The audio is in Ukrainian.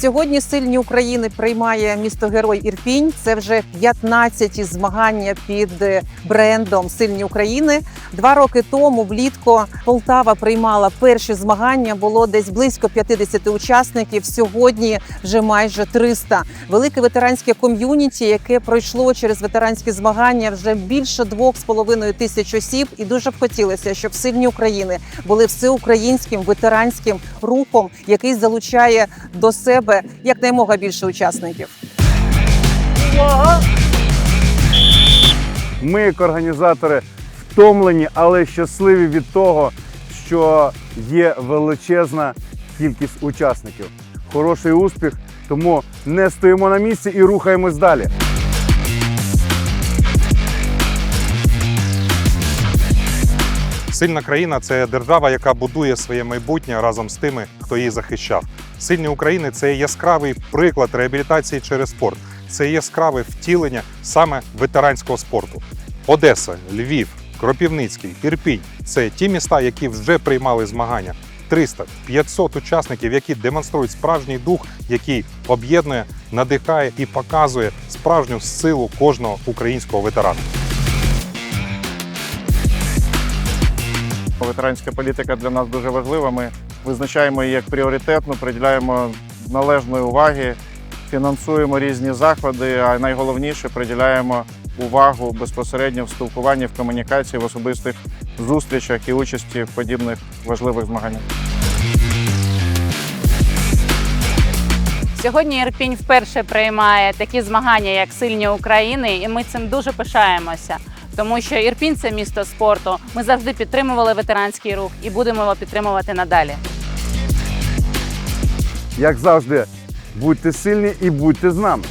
Сьогодні сильні України приймає місто Герой Ірпінь. Це вже 15-ті змагання під е, брендом Сильні України. Два роки тому влітку Полтава приймала перші змагання. Було десь близько 50 учасників. Сьогодні вже майже 300. Велике ветеранське ком'юніті, яке пройшло через ветеранські змагання вже більше двох з половиною тисяч осіб. І дуже б хотілося, щоб сильні України були всеукраїнським ветеранським рухом, який залучає до себе якнаймога більше учасників. Ми, як організатори, втомлені, але щасливі від того, що є величезна кількість учасників. Хороший успіх, тому не стоїмо на місці і рухаємось далі. Сильна країна це держава, яка будує своє майбутнє разом з тими, хто її захищав. Сильні України це яскравий приклад реабілітації через спорт. Це яскраве втілення саме ветеранського спорту. Одеса, Львів, Кропівницький, Ірпінь це ті міста, які вже приймали змагання. 300-500 учасників, які демонструють справжній дух, який об'єднує, надихає і показує справжню силу кожного українського ветерана. Ветеранська політика для нас дуже важлива. Ми визначаємо її як пріоритетну, приділяємо належної уваги, фінансуємо різні заходи, а найголовніше приділяємо увагу безпосередньо в спілкуванні, в комунікації, в особистих зустрічах і участі в подібних важливих змаганнях. Сьогодні Ірпінь вперше приймає такі змагання, як сильні України, і ми цим дуже пишаємося. Тому що Ірпінь це місто спорту. Ми завжди підтримували ветеранський рух і будемо його підтримувати надалі. Як завжди, будьте сильні і будьте з нами.